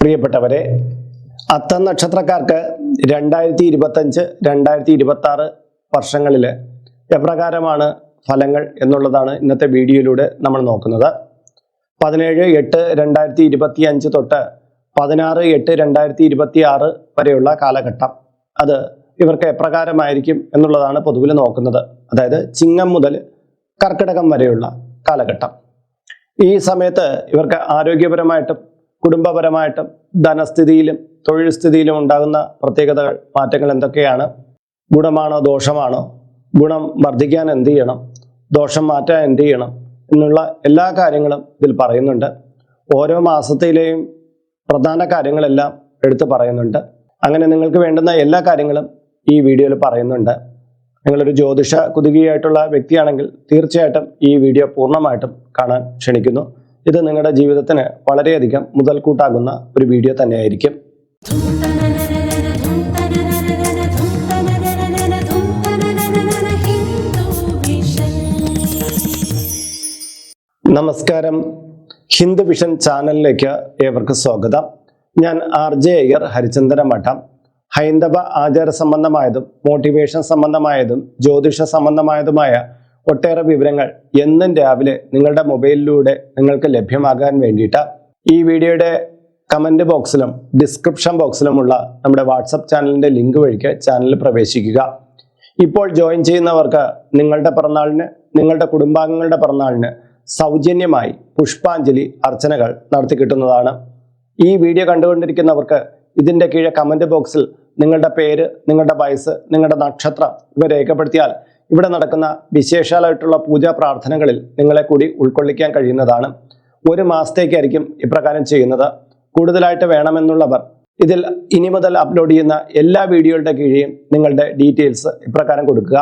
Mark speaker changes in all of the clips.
Speaker 1: പ്രിയപ്പെട്ടവരെ അത്തം നക്ഷത്രക്കാർക്ക് രണ്ടായിരത്തി ഇരുപത്തഞ്ച് രണ്ടായിരത്തി ഇരുപത്തി ആറ് വർഷങ്ങളിൽ എപ്രകാരമാണ് ഫലങ്ങൾ എന്നുള്ളതാണ് ഇന്നത്തെ വീഡിയോയിലൂടെ നമ്മൾ നോക്കുന്നത്. പതിനേഴ് എട്ട് രണ്ടായിരത്തി ഇരുപത്തി അഞ്ച് തൊട്ട് പതിനാറ് എട്ട് രണ്ടായിരത്തി ഇരുപത്തി ആറ് വരെയുള്ള കാലഘട്ടം. അത് ഇവർക്ക് എപ്രകാരമായിരിക്കും എന്നുള്ളതാണ് പൊതുവിൽ നോക്കുന്നത്. അതായത് ചിങ്ങം മുതൽ കർക്കിടകം വരെയുള്ള കാലഘട്ടം. ഈ സമയത്ത് ഇവർക്ക് ആരോഗ്യപരമായിട്ടും കുടുംബപരമായിട്ടും ധനസ്ഥിതിയിലും തൊഴിൽ സ്ഥിതിയിലും ഉണ്ടാകുന്ന പ്രത്യേകതകൾ മാറ്റങ്ങൾ എന്തൊക്കെയാണ്? ഗുണമാണോ ദോഷമാണോ? ഗുണം വർദ്ധിക്കാൻ എന്ത് ചെയ്യണം? ദോഷം മാറ്റാൻ എന്ത് ചെയ്യണം? എന്നുള്ള എല്ലാ കാര്യങ്ങളും ഇതിൽ പറയുന്നുണ്ട്. ഓരോ മാസത്തിലെയും പ്രധാന കാര്യങ്ങളെല്ലാം എടുത്തു പറയുന്നുണ്ട്. അങ്ങനെ നിങ്ങൾക്ക് വേണ്ടുന്ന എല്ലാ കാര്യങ്ങളും ഈ വീഡിയോയിൽ പറയുന്നുണ്ട്. നിങ്ങളൊരു ജ്യോതിഷ കുതുകിയായിട്ടുള്ള വ്യക്തിയാണെങ്കിൽ തീർച്ചയായിട്ടും ഈ വീഡിയോ പൂർണമായിട്ടും കാണാൻ ക്ഷണിക്കുന്നു. ഇത് നിങ്ങളുടെ ജീവിതത്തിന് വളരെയധികം മുതൽക്കൂട്ടാകുന്ന ഒരു വീഡിയോ തന്നെയായിരിക്കും. നമസ്കാരം. ഹിന്ദു വിഷൻ ചാനലിലേക്ക് ഏവർക്ക് സ്വാഗതം. ഞാൻ ആർ ജെ അയ്യർ ഹരിചന്ദ്ര മഠം. ഹൈന്ദവ ആചാര സംബന്ധമായതും മോട്ടിവേഷൻ സംബന്ധമായതും ജ്യോതിഷ സംബന്ധമായതുമായ ഒട്ടേറെ വിവരങ്ങൾ എന്നും രാവിലെ നിങ്ങളുടെ മൊബൈലിലൂടെ നിങ്ങൾക്ക് ലഭ്യമാകാൻ വേണ്ടിയിട്ട്. ഈ വീഡിയോയുടെ കമന്റ് ബോക്സിലും ഡിസ്ക്രിപ്ഷൻ ബോക്സിലുമുള്ള നമ്മുടെ വാട്സപ്പ് ചാനലിന്റെ ലിങ്ക് വഴിക്ക് ചാനലിൽ പ്രവേശിക്കുക. ഇപ്പോൾ ജോയിൻ ചെയ്യുന്നവർക്ക് നിങ്ങളുടെ പിറന്നാളിന് നിങ്ങളുടെ കുടുംബാംഗങ്ങളുടെ പിറന്നാളിന് സൗജന്യമായി പുഷ്പാഞ്ജലി അർച്ചനകൾ നടത്തി കിട്ടുന്നതാണ്. ഈ വീഡിയോ കണ്ടുകൊണ്ടിരിക്കുന്നവർക്ക് ഇതിന്റെ കീഴെ കമന്റ് ബോക്സിൽ നിങ്ങളുടെ പേര് നിങ്ങളുടെ വയസ്സ് നിങ്ങളുടെ നക്ഷത്രം ഇവ രേഖപ്പെടുത്തിയാൽ ഇവിടെ നടക്കുന്ന വിശേഷാലായിട്ടുള്ള പൂജാ പ്രാർത്ഥനകളിൽ നിങ്ങളെ കൂടി ഉൾക്കൊള്ളിക്കാൻ കഴിയുന്നതാണ്. ഒരു മാസത്തേക്കായിരിക്കും ഇപ്രകാരം ചെയ്യുന്നത്. കൂടുതലായിട്ട് വേണമെന്നുള്ളവർ ഇതിൽ ഇനി മുതൽ അപ്ലോഡ് ചെയ്യുന്ന എല്ലാ വീഡിയോയുടെ കീഴെയും നിങ്ങളുടെ ഡീറ്റെയിൽസ് ഇപ്രകാരം കൊടുക്കുക.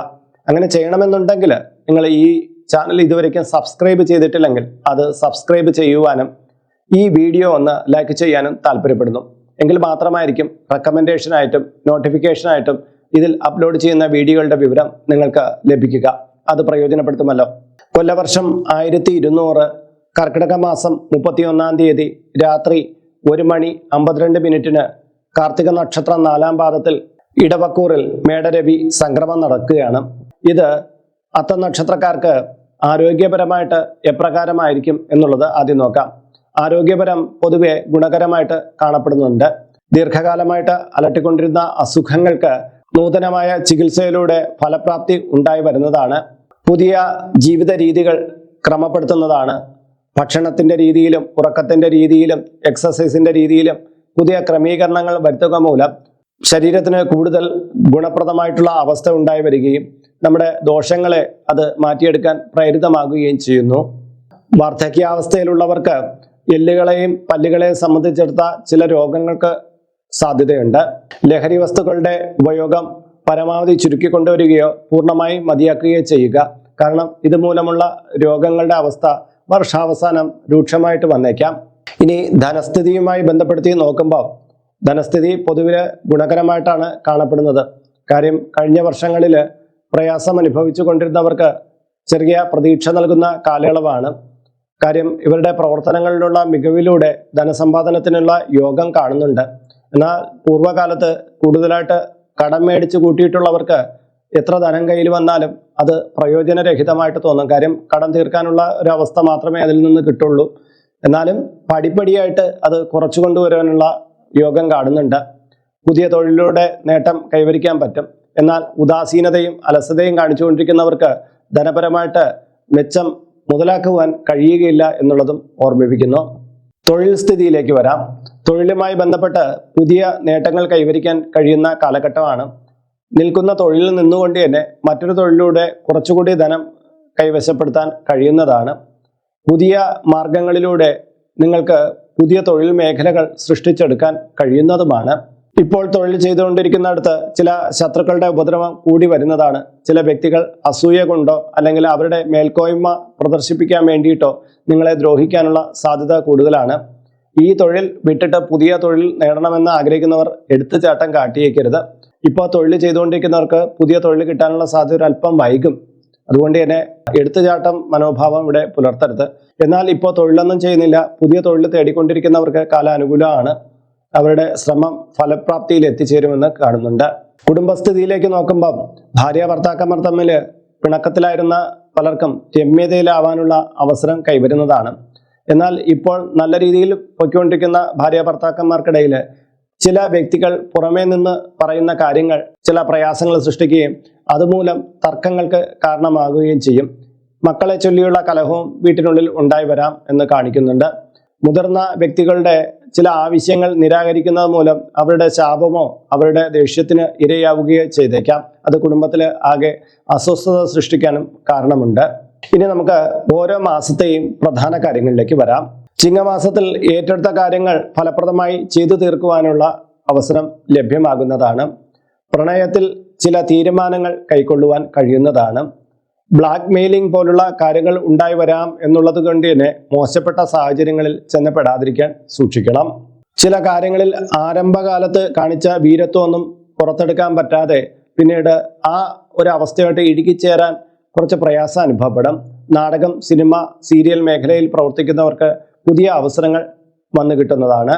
Speaker 1: അങ്ങനെ ചെയ്യണമെന്നുണ്ടെങ്കിൽ നിങ്ങൾ ഈ ചാനൽ ഇതുവരേക്കും സബ്സ്ക്രൈബ് ചെയ്തിട്ടില്ലെങ്കിൽ അത് സബ്സ്ക്രൈബ് ചെയ്യുവാനും ഈ വീഡിയോ ഒന്ന് ലൈക്ക് ചെയ്യാനും താല്പര്യപ്പെടുന്നു. എങ്കിൽ മാത്രമായിരിക്കും റെക്കമെൻഡേഷനായിട്ടും നോട്ടിഫിക്കേഷനായിട്ടും ഇതിൽ അപ്ലോഡ് ചെയ്യുന്ന വീഡിയോകളുടെ വിവരം നിങ്ങൾക്ക് ലഭിക്കുക. അത് പ്രയോജനപ്പെടുത്തുമല്ലോ. കൊല്ലവർഷം ആയിരത്തി ഇരുന്നൂറ് കർക്കിടക മാസം മുപ്പത്തിയൊന്നാം തീയതി രാത്രി ഒരു മണി അമ്പത്തിരണ്ട് മിനിറ്റിന് കാർത്തിക നക്ഷത്രം നാലാം പാദത്തിൽ ഇടവക്കൂറിൽ മേടരവി സംക്രമം നടക്കുകയാണ്. ഇത് അത്ത നക്ഷത്രക്കാർക്ക് ആരോഗ്യപരമായിട്ട് എപ്രകാരമായിരിക്കും എന്നുള്ളത് ആദ്യം നോക്കാം. ആരോഗ്യപരം പൊതുവെ ഗുണകരമായിട്ട് കാണപ്പെടുന്നുണ്ട്. ദീർഘകാലമായിട്ട് അലട്ടിക്കൊണ്ടിരുന്ന അസുഖങ്ങൾക്ക് നൂതനമായ ചികിത്സയിലൂടെ ഫലപ്രാപ്തി ഉണ്ടായി വരുന്നതാണ്. പുതിയ ജീവിത രീതികൾ ക്രമപ്പെടുത്തുന്നതാണ്. ഭക്ഷണത്തിന്റെ രീതിയിലും ഉറക്കത്തിന്റെ രീതിയിലും എക്സസൈസിന്റെ രീതിയിലും പുതിയ ക്രമീകരണങ്ങൾ വരുത്തുക മൂലം ശരീരത്തിന് കൂടുതൽ ഗുണപ്രദമായിട്ടുള്ള അവസ്ഥ ഉണ്ടായി വരികയും നമ്മുടെ ദോഷങ്ങളെ അത് മാറ്റിയെടുക്കാൻ പ്രേരിതമാകുകയും ചെയ്യുന്നു. വാർദ്ധക്യാവസ്ഥയിലുള്ളവർക്ക് എല്ലുകളെയും പല്ലുകളെയും സംബന്ധിച്ചെടുത്ത ചില രോഗങ്ങൾക്ക് സാധ്യതയുണ്ട്. ലഹരി വസ്തുക്കളുടെ ഉപയോഗം പരമാവധി ചുരുക്കിക്കൊണ്ടുവരികയോ പൂർണമായി മതിയാക്കുകയോ ചെയ്യുക. കാരണം ഇതുമൂലമുള്ള രോഗങ്ങളുടെ അവസ്ഥ വർഷാവസാനം രൂക്ഷമായിട്ട് വന്നേക്കാം. ഇനി ധനസ്ഥിതിയുമായി ബന്ധപ്പെടുത്തി നോക്കുമ്പോൾ ധനസ്ഥിതി പൊതുവിൽ ഗുണകരമായിട്ടാണ് കാണപ്പെടുന്നത്. കാര്യം കഴിഞ്ഞ വർഷങ്ങളിൽ പ്രയാസം അനുഭവിച്ചു കൊണ്ടിരുന്നവർക്ക് ചെറിയ പ്രതീക്ഷ നൽകുന്ന കാലയളവാണ്. കാര്യം ഇവരുടെ പ്രവർത്തനങ്ങളിലുള്ള മികവിലൂടെ ധനസമ്പാദനത്തിനുള്ള യോഗം കാണുന്നുണ്ട്. എന്നാൽ പൂർവകാലത്ത് കൂടുതലായിട്ട് കടം മേടിച്ച് കൂട്ടിയിട്ടുള്ളവർക്ക് എത്ര ധനം കയ്യിൽ വന്നാലും അത് പ്രയോജനരഹിതമായിട്ട് തോന്നും. കാര്യം കടം തീർക്കാനുള്ള ഒരു അവസ്ഥ മാത്രമേ അതിൽ നിന്ന് കിട്ടുള്ളൂ. എന്നാലും പടിപ്പടിയായിട്ട് അത് കുറച്ചു കൊണ്ടുവരാനുള്ള യോഗം കാണുന്നുണ്ട്. പുതിയ തൊഴിലിലൂടെ നേട്ടം കൈവരിക്കാൻ പറ്റും. എന്നാൽ ഉദാസീനതയും അലസതയും കാണിച്ചുകൊണ്ടിരിക്കുന്നവർക്ക് ധനപരമായിട്ട് മെച്ചം മുതലാക്കുവാൻ കഴിയുകയില്ല എന്നുള്ളതും ഓർമ്മിപ്പിക്കുന്നു. തൊഴിൽ സ്ഥിതിയിലേക്ക് വരാം. തൊഴിലുമായി ബന്ധപ്പെട്ട് പുതിയ നേട്ടങ്ങൾ കൈവരിക്കാൻ കഴിയുന്ന കാലഘട്ടമാണ്. നിൽക്കുന്ന തൊഴിലിൽ നിന്നുകൊണ്ട് തന്നെ മറ്റൊരു തൊഴിലിലൂടെ കുറച്ചുകൂടി ധനം കൈവശപ്പെടുത്താൻ കഴിയുന്നതാണ്. പുതിയ മാർഗങ്ങളിലൂടെ നിങ്ങൾക്ക് പുതിയ തൊഴിൽ മേഖലകൾ സൃഷ്ടിച്ചെടുക്കാൻ കഴിയുന്നതുമാണ്. ഇപ്പോൾ തൊഴിൽ ചെയ്തുകൊണ്ടിരിക്കുന്ന ചെയ്തുകൊണ്ടിരിക്കുന്നിടത്ത് ചില ശത്രുക്കളുടെ ഉപദ്രവം കൂടി വരുന്നതാണ്. ചില വ്യക്തികൾ അസൂയ കൊണ്ടോ അല്ലെങ്കിൽ അവരുടെ മേൽക്കോയ്മ പ്രദർശിപ്പിക്കാൻ വേണ്ടിയിട്ടോ നിങ്ങളെ ദ്രോഹിക്കാനുള്ള സാധ്യത കൂടുതലാണ്. ഈ തൊഴിൽ വിട്ടിട്ട് പുതിയ തൊഴിൽ നേടണമെന്ന് ആഗ്രഹിക്കുന്നവർ എടുത്തുചാട്ടം കാട്ടിയേക്കരുത്. ഇപ്പോൾ തൊഴിൽ ചെയ്തുകൊണ്ടിരിക്കുന്നവർക്ക് പുതിയ തൊഴിൽ കിട്ടാനുള്ള സാധ്യത അല്പം വൈകും. അതുകൊണ്ട് തന്നെ എടുത്തുചാട്ടം മനോഭാവം ഇവിടെ പുലർത്തരുത്. എന്നാൽ ഇപ്പോൾ തൊഴിലൊന്നും ചെയ്യുന്നില്ല. പുതിയ തൊഴിൽ തേടിക്കൊണ്ടിരിക്കുന്നവർക്ക് കാലാനുകൂലമാണ്. അവരുടെ ശ്രമം ഫലപ്രാപ്തിയിൽ എത്തിച്ചേരുമെന്ന് കാണുന്നുണ്ട്. കുടുംബസ്ഥിതിയിലേക്ക് നോക്കുമ്പോൾ ഭാര്യ ഭർത്താക്കന്മാർ തമ്മിൽ പിണക്കത്തിലായിരുന്ന പലർക്കും രമ്യതയിലാവാനുള്ള അവസരം കൈവരുന്നതാണ്. എന്നാൽ ഇപ്പോൾ നല്ല രീതിയിൽ പൊയ്ക്കൊണ്ടിരിക്കുന്ന ഭാര്യ ഭർത്താക്കന്മാർക്കിടയിൽ ചില വ്യക്തികൾ പുറമേ നിന്ന് പറയുന്ന കാര്യങ്ങൾ ചില പ്രയാസങ്ങൾ സൃഷ്ടിക്കുകയും അതുമൂലം തർക്കങ്ങൾക്ക് കാരണമാകുകയും ചെയ്യും. മക്കളെ ചൊല്ലിയുള്ള കലഹവും വീട്ടിനുള്ളിൽ ഉണ്ടായി വരാം എന്ന് കാണിക്കുന്നുണ്ട്. മുതിർന്ന വ്യക്തികളുടെ ചില ആവശ്യങ്ങൾ നിരാകരിക്കുന്നത് മൂലം അവരുടെ ശാപമോ അവരുടെ ദേഷ്യത്തിന് ഇരയാവുകയോ ചെയ്തേക്കാം. അത് കുടുംബത്തിൽ ആകെ അസ്വസ്ഥത സൃഷ്ടിക്കാനും കാരണമുണ്ട്. ഇനി നമുക്ക് ഓരോ മാസത്തെയും പ്രധാന കാര്യങ്ങളിലേക്ക് വരാം. ചിങ്ങമാസത്തിൽ ഏറ്റെടുത്ത കാര്യങ്ങൾ ഫലപ്രദമായി ചെയ്തു തീർക്കുവാനുള്ള അവസരം ലഭ്യമാകുന്നതാണ്. പ്രണയത്തിൽ ചില തീരുമാനങ്ങൾ കൈക്കൊള്ളുവാൻ കഴിയുന്നതാണ്. ബ്ലാക്ക് മെയിലിംഗ് പോലുള്ള കാര്യങ്ങൾ ഉണ്ടായി വരാം എന്നുള്ളത് കൊണ്ട് തന്നെ മോശപ്പെട്ട സാഹചര്യങ്ങളിൽ ചെന്നപ്പെടാതിരിക്കാൻ സൂക്ഷിക്കണം. ചില കാര്യങ്ങളിൽ ആരംഭകാലത്ത് കാണിച്ച വീരത്വമൊന്നും പുറത്തെടുക്കാൻ പറ്റാതെ പിന്നീട് ആ ഒരു അവസ്ഥയായിട്ട് ഇടുക്കിച്ചേരാൻ കുറച്ച് പ്രയാസം അനുഭവപ്പെടും നാടകം സിനിമ സീരിയൽ മേഖലയിൽ പ്രവർത്തിക്കുന്നവർക്ക് പുതിയ അവസരങ്ങൾ വന്നു കിട്ടുന്നതാണ്.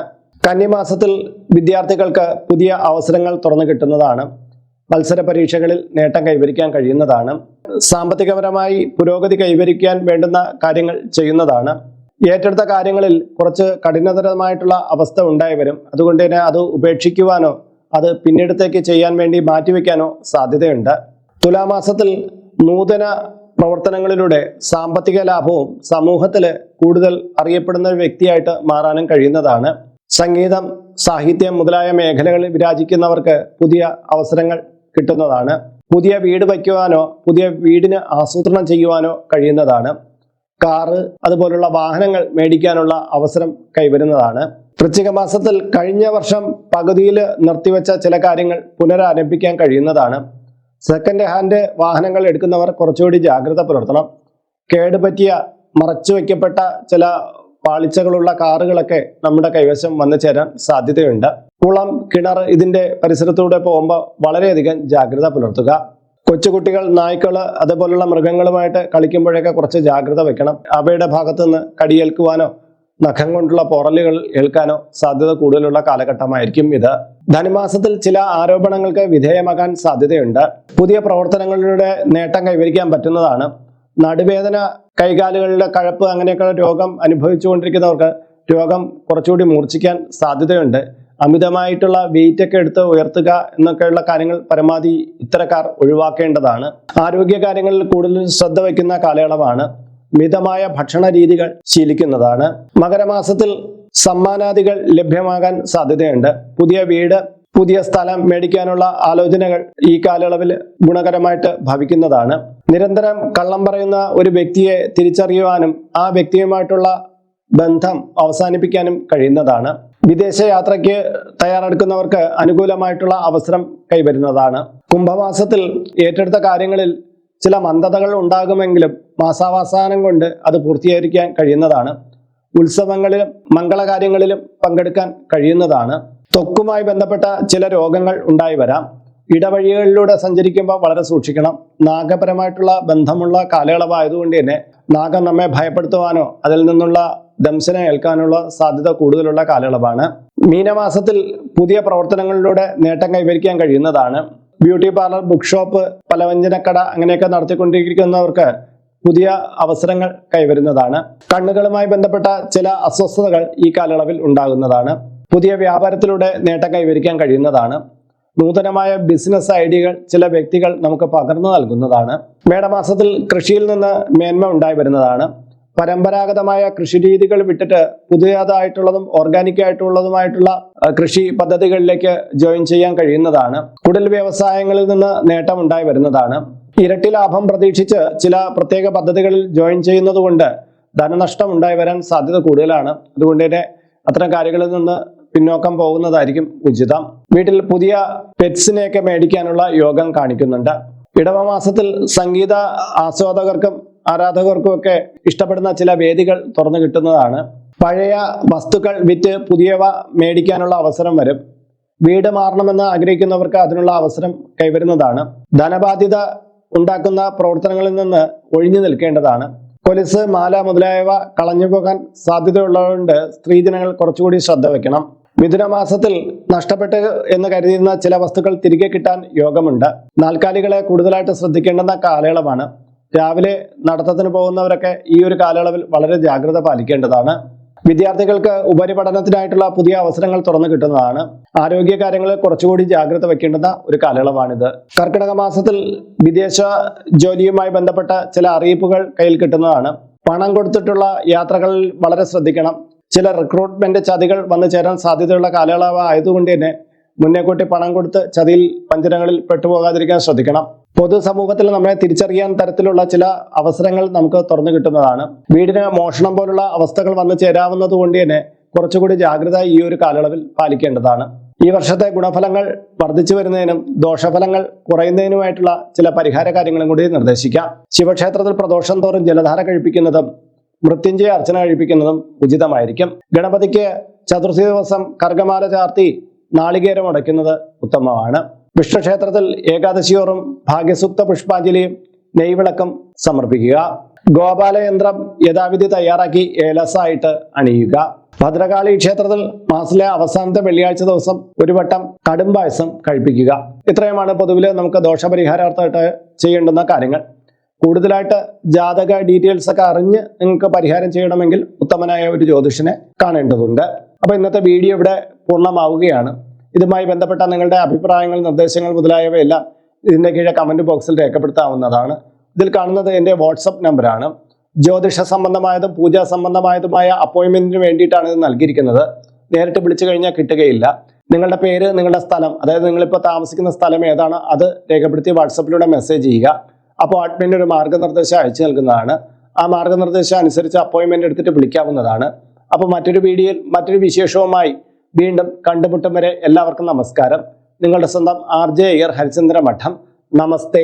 Speaker 1: കന്നിമാസത്തിൽ വിദ്യാർത്ഥികൾക്ക് പുതിയ അവസരങ്ങൾ തുറന്നു കിട്ടുന്നതാണ്. മത്സര പരീക്ഷകളിൽ നേട്ടം കൈവരിക്കാൻ കഴിയുന്നതാണ്. സാമ്പത്തികപരമായി പുരോഗതി കൈവരിക്കാൻ വേണ്ടുന്ന കാര്യങ്ങൾ ചെയ്യുന്നതാണ്. ഏറ്റെടുത്ത കാര്യങ്ങളിൽ കുറച്ച് കഠിനതരമായിട്ടുള്ള അവസ്ഥ ഉണ്ടായി വരും അതുകൊണ്ട് തന്നെ അത് ഉപേക്ഷിക്കുവാനോ അത് പിന്നീടത്തേക്ക് ചെയ്യാൻ വേണ്ടി മാറ്റിവെക്കാനോ സാധ്യതയുണ്ട്. തുലാമാസത്തിൽ നൂതന പ്രവർത്തനങ്ങളിലൂടെ സാമ്പത്തിക ലാഭവും സമൂഹത്തിൽ കൂടുതൽ അറിയപ്പെടുന്ന ഒരു വ്യക്തിയായിട്ട് മാറാനും കഴിയുന്നതാണ്. സംഗീതം സാഹിത്യം മുതലായ മേഖലകളിൽ വിരാജിക്കുന്നവർക്ക് പുതിയ അവസരങ്ങൾ കിട്ടുന്നതാണ്. പുതിയ വീട് വയ്ക്കുവാനോ പുതിയ വീടിന് ആസൂത്രണം ചെയ്യുവാനോ കഴിയുന്നതാണ്. കാറ് അതുപോലുള്ള വാഹനങ്ങൾ മേടിക്കാനുള്ള അവസരം കൈവരുന്നതാണ്. വൃശ്ചിക മാസത്തിൽ കഴിഞ്ഞ വർഷം പകുതിയിൽ നിർത്തിവെച്ച ചില കാര്യങ്ങൾ പുനരാരംഭിക്കാൻ കഴിയുന്നതാണ്. സെക്കൻഡ് ഹാൻഡ് വാഹനങ്ങൾ എടുക്കുന്നവർ കുറച്ചുകൂടി ജാഗ്രത പുലർത്തണം. കേടുപറ്റിയ മറച്ചു വയ്ക്കപ്പെട്ട ചില പാളിച്ചകളുള്ള കാറുകളൊക്കെ നമ്മുടെ കൈവശം വന്നു ചേരാൻ സാധ്യതയുണ്ട്. കുളം കിണർ ഇതിന്റെ പരിസരത്തൂടെ പോകുമ്പോൾ വളരെയധികം ജാഗ്രത പുലർത്തുക. കൊച്ചുകുട്ടികൾ നായ്ക്കൾ അതുപോലുള്ള മൃഗങ്ങളുമായിട്ട് കളിക്കുമ്പോഴൊക്കെ കുറച്ച് ജാഗ്രത വെക്കണം അവയുടെ ഭാഗത്തുനിന്ന് കടിയേൽക്കുവാനോ നഖം കൊണ്ടുള്ള പൊറലുകൾ ഏൽക്കാനോ സാധ്യത കൂടുതലുള്ള കാലഘട്ടമായിരിക്കും ഇത്. ധനുമാസത്തിൽ ചില ആരോപണങ്ങൾക്ക് വിധേയമാകാൻ സാധ്യതയുണ്ട്. പുതിയ പ്രവർത്തനങ്ങളിലൂടെ നേട്ടം കൈവരിക്കാൻ പറ്റുന്നതാണ്. നടുവേദന കൈകാലുകളുടെ കഴപ്പ് അങ്ങനെയൊക്കെ രോഗം അനുഭവിച്ചുകൊണ്ടിരിക്കുന്നവർക്ക് രോഗം കുറച്ചുകൂടി മൂർച്ഛിക്കാൻ സാധ്യതയുണ്ട്. അമിതമായിട്ടുള്ള വെയിറ്റ് ഒക്കെ എടുത്ത് ഉയർത്തുക എന്നൊക്കെയുള്ള കാര്യങ്ങൾ പരമാവധി ഇത്തരക്കാർ ഒഴിവാക്കേണ്ടതാണ്. ആരോഗ്യ കാര്യങ്ങളിൽ കൂടുതൽ ശ്രദ്ധ വയ്ക്കുന്ന കാലയളവാണ്. മിതമായ ഭക്ഷണ രീതികൾ ശീലിക്കുന്നതാണ്. മകരമാസത്തിൽ സമ്മാനാദികൾ ലഭ്യമാകാൻ സാധ്യതയുണ്ട്. പുതിയ വീട് പുതിയ സ്ഥലം മേടിക്കാനുള്ള ആലോചനകൾ ഈ കാലയളവിൽ ഗുണകരമായിട്ട് ഭവിക്കുന്നതാണ്. നിരന്തരം കള്ളം പറയുന്ന ഒരു വ്യക്തിയെ തിരിച്ചറിയുവാനും ആ വ്യക്തിയുമായിട്ടുള്ള ബന്ധം അവസാനിപ്പിക്കാനും കഴിയുന്നതാണ്. വിദേശ യാത്രയ്ക്ക് തയ്യാറെടുക്കുന്നവർക്ക് അനുകൂലമായിട്ടുള്ള അവസരം കൈവരുന്നതാണ്. കുംഭമാസത്തിൽ ഏറ്റെടുത്ത കാര്യങ്ങളിൽ ചില മന്ദതകൾ ഉണ്ടാകുമെങ്കിലും മാസാവസാനം കൊണ്ട് അത് പൂർത്തീകരിക്കാൻ കഴിയുന്നതാണ്. ഉത്സവങ്ങളിലും മംഗളകാര്യങ്ങളിലും പങ്കെടുക്കാൻ കഴിയുന്നതാണ്. ത്വക്കുമായി ബന്ധപ്പെട്ട ചില രോഗങ്ങൾ ഉണ്ടായി വരാം. ഇടവഴികളിലൂടെ സഞ്ചരിക്കുമ്പോൾ വളരെ സൂക്ഷിക്കണം. നാഗപരമായിട്ടുള്ള ബന്ധമുള്ള കാലയളവായതുകൊണ്ട് തന്നെ നാഗം നമ്മെ ഭയപ്പെടുത്തുവാനോ അതിൽ നിന്നുള്ള ദംശനം ഏൽക്കാനുള്ള സാധ്യത കൂടുതലുള്ള കാലയളവാണ്. മീനമാസത്തിൽ പുതിയ പ്രവർത്തനങ്ങളിലൂടെ നേട്ടം കൈവരിക്കാൻ കഴിയുന്നതാണ്. ബ്യൂട്ടി പാർലർ ബുക്ക് ഷോപ്പ് പലവ്യഞ്ജനക്കട അങ്ങനെയൊക്കെ നടത്തിക്കൊണ്ടിരിക്കുന്നവർക്ക് പുതിയ അവസരങ്ങൾ കൈവരുന്നതാണ്. കണ്ണുകളുമായി ബന്ധപ്പെട്ട ചില അസ്വസ്ഥതകൾ ഈ കാലയളവിൽ ഉണ്ടാകുന്നതാണ്. പുതിയ വ്യാപാരത്തിലൂടെ നേട്ടം കൈവരിക്കാൻ കഴിയുന്നതാണ്. നൂതനമായ ബിസിനസ് ഐഡിയകൾ ചില വ്യക്തികൾ നമുക്ക് പകർന്നു നൽകുന്നതാണ്. മേടമാസത്തിൽ കൃഷിയിൽ നിന്ന് മേന്മ ഉണ്ടായി വരുന്നതാണ്. പരമ്പരാഗതമായ കൃഷി രീതികൾ വിട്ടിട്ട് പുതിയതായിട്ടുള്ളതും ഓർഗാനിക് ആയിട്ടുള്ളതുമായിട്ടുള്ള കൃഷി പദ്ധതികളിലേക്ക് ജോയിൻ ചെയ്യാൻ കഴിയുന്നതാണ്. കുടൽ വ്യവസായങ്ങളിൽ നിന്ന് നേട്ടം ഉണ്ടായി വരുന്നതാണ്. ഇരട്ടി ലാഭം പ്രതീക്ഷിച്ച് ചില പ്രത്യേക പദ്ധതികളിൽ ജോയിൻ ചെയ്യുന്നത് കൊണ്ട് ധനനഷ്ടം ഉണ്ടായി വരാൻ സാധ്യത കൂടുതലാണ്. അതുകൊണ്ട് തന്നെ അത്തരം കാര്യങ്ങളിൽ നിന്ന് പിന്നോക്കം പോകുന്നതായിരിക്കും ഉചിതം. വീട്ടിൽ പുതിയ പെറ്റ്സിനെയൊക്കെ മേടിക്കാനുള്ള യോഗം കാണിക്കുന്നുണ്ട്. ഇടവമാസത്തിൽ സംഗീത ആസ്വാദകർക്കും ആരാധകർക്കും ഒക്കെ ഇഷ്ടപ്പെടുന്ന ചില വേദികൾ തുറന്നു കിട്ടുന്നതാണ്. പഴയ വസ്തുക്കൾ വിറ്റ് പുതിയവ മേടിക്കാനുള്ള അവസരം വരും. വീട് മാറണമെന്ന് ആഗ്രഹിക്കുന്നവർക്ക് അതിനുള്ള അവസരം കൈവരുന്നതാണ്. ധനബാധ്യത ഉണ്ടാക്കുന്ന പ്രവർത്തനങ്ങളിൽ നിന്ന് ഒഴിഞ്ഞു നിൽക്കേണ്ടതാണ്. കൊലുസ് മാല മുതലായവ കളഞ്ഞു പോകാൻ സാധ്യതയുള്ളതുകൊണ്ട് സ്ത്രീജനങ്ങൾ കുറച്ചുകൂടി ശ്രദ്ധ വയ്ക്കണം മിഥുനമാസത്തിൽ നഷ്ടപ്പെട്ട് എന്ന് കരുതിയിരുന്ന ചില വസ്തുക്കൾ തിരികെ കിട്ടാൻ യോഗമുണ്ട്. നാൽക്കാലികളെ കൂടുതലായിട്ട് ശ്രദ്ധിക്കേണ്ടുന്ന കാലയളവാണ്. രാവിലെ നടത്തത്തിന് പോകുന്നവരൊക്കെ ഈ ഒരു കാലയളവിൽ വളരെ ജാഗ്രത പാലിക്കേണ്ടതാണ്. വിദ്യാർത്ഥികൾക്ക് ഉപരിപഠനത്തിനായിട്ടുള്ള പുതിയ അവസരങ്ങൾ തുറന്നു കിട്ടുന്നതാണ്. ആരോഗ്യ കാര്യങ്ങളിൽ കുറച്ചുകൂടി ജാഗ്രത വയ്ക്കേണ്ടുന്ന ഒരു കാലയളവാണിത്. കർക്കിടക മാസത്തിൽ വിദേശ ജോലിയുമായി ബന്ധപ്പെട്ട ചില അറിയിപ്പുകൾ കയ്യിൽ കിട്ടുന്നതാണ്. പണം കൊടുത്തിട്ടുള്ള യാത്രകളിൽ വളരെ ശ്രദ്ധിക്കണം. ചില റിക്രൂട്ട്മെന്റ് ചതികൾ വന്നു ചേരാൻ സാധ്യതയുള്ള കാലയളവ് ആയതുകൊണ്ട് തന്നെ മുന്നേ കൂട്ടി പണം കൊടുത്ത് ചതിയിൽ വഞ്ചനകളിൽ പെട്ടുപോകാതിരിക്കാൻ ശ്രദ്ധിക്കണം. പൊതുസമൂഹത്തിൽ നമ്മളെ തിരിച്ചറിയാൻ തരത്തിലുള്ള ചില അവസരങ്ങൾ നമുക്ക് തുറന്നു കിട്ടുന്നതാണ്. വീടിന് മോഷണം പോലുള്ള അവസ്ഥകൾ വന്നു ചേരാവുന്നത് കൊണ്ട് തന്നെ കുറച്ചുകൂടി ജാഗ്രത ഈ ഒരു കാലയളവിൽ പാലിക്കേണ്ടതാണ്. ഈ വർഷത്തെ ഗുണഫലങ്ങൾ വർദ്ധിച്ചു വരുന്നതിനും ദോഷഫലങ്ങൾ കുറയുന്നതിനുമായിട്ടുള്ള ചില പരിഹാര കാര്യങ്ങളും കൂടി നിർദ്ദേശിക്കാം. ശിവക്ഷേത്രത്തിൽ പ്രദോഷം തോറും ജലധാര കഴിപ്പിക്കുന്നതും മൃത്യുഞ്ജയ അർച്ചന കഴിപ്പിക്കുന്നതും ഉചിതമായിരിക്കും. ഗണപതിക്ക് ചതുർഥി ദിവസം കർഗമാല ചാർത്തി നാളികേരം അടയ്ക്കുന്നത് ഉത്തമമാണ്. വിഷ്ണുക്ഷേത്രത്തിൽ ഏകാദശിയോറും ഭാഗ്യസൂക്ത പുഷ്പാഞ്ജലിയും നെയ്വിളക്കം സമർപ്പിക്കുക. ഗോപാലയന്ത്രം യഥാവിധി തയ്യാറാക്കി ഏലസായിട്ട് അണിയുക. ഭദ്രകാളി ക്ഷേത്രത്തിൽ മാസത്തിലെ അവസാനത്തെ വെള്ളിയാഴ്ച ദിവസം ഒരു വട്ടം കടും പായസം കഴിപ്പിക്കുക. ഇത്രയുമാണ് പൊതുവിൽ നമുക്ക് ദോഷപരിഹാരാർത്ഥമായിട്ട് ചെയ്യേണ്ടുന്ന കാര്യങ്ങൾ. കൂടുതലായിട്ട് ജാതക ഡീറ്റെയിൽസ് ഒക്കെ അറിഞ്ഞ് നിങ്ങൾക്ക് പരിഹാരം ചെയ്യണമെങ്കിൽ ഉത്തമനായ ഒരു ജ്യോതിഷനെ കാണേണ്ടതുണ്ട്. അപ്പൊ ഇന്നത്തെ വീഡിയോ ഇവിടെ പൂർണമാവുകയാണ്. ഇതുമായി ബന്ധപ്പെട്ട നിങ്ങളുടെ അഭിപ്രായങ്ങൾ നിർദ്ദേശങ്ങൾ മുതലായവയെല്ലാം ഇതിന്റെ കീഴെ കമന്റ് ബോക്സിൽ രേഖപ്പെടുത്താവുന്നതാണ്. ഇതിൽ കാണുന്നത് എന്റെ വാട്സപ്പ് നമ്പറാണ് ജ്യോതിഷ സംബന്ധമായതും പൂജാ സംബന്ധമായതുമായ അപ്പോയിൻമെന്റിന് വേണ്ടിയിട്ടാണ് ഇത് നൽകിയിരിക്കുന്നത്. നേരിട്ട് വിളിച്ചു കഴിഞ്ഞാൽ കിട്ടുകയില്ല. നിങ്ങളുടെ പേര് നിങ്ങളുടെ സ്ഥലം അതായത് നിങ്ങളിപ്പോൾ താമസിക്കുന്ന സ്ഥലം ഏതാണ് അത് രേഖപ്പെടുത്തി വാട്സപ്പിലൂടെ മെസ്സേജ് ചെയ്യുക. അപ്പോൾ അഡ്മിന്റെ ഒരു മാർഗനിർദ്ദേശം അയച്ചു നൽകുന്നതാണ്. ആ മാർഗനിർദ്ദേശം അനുസരിച്ച് അപ്പോയിൻമെന്റ് എടുത്തിട്ട് വിളിക്കാവുന്നതാണ്. അപ്പോൾ മറ്റൊരു വീഡിയോയിൽ മറ്റൊരു വിശേഷവുമായി വീണ്ടും കണ്ടുമുട്ടും വരെ എല്ലാവർക്കും നമസ്കാരം. നിങ്ങളുടെ സ്വന്തം ആർ ജെ അയ്യർ ഹരിചന്ദ്ര മഠം നമസ്തേ.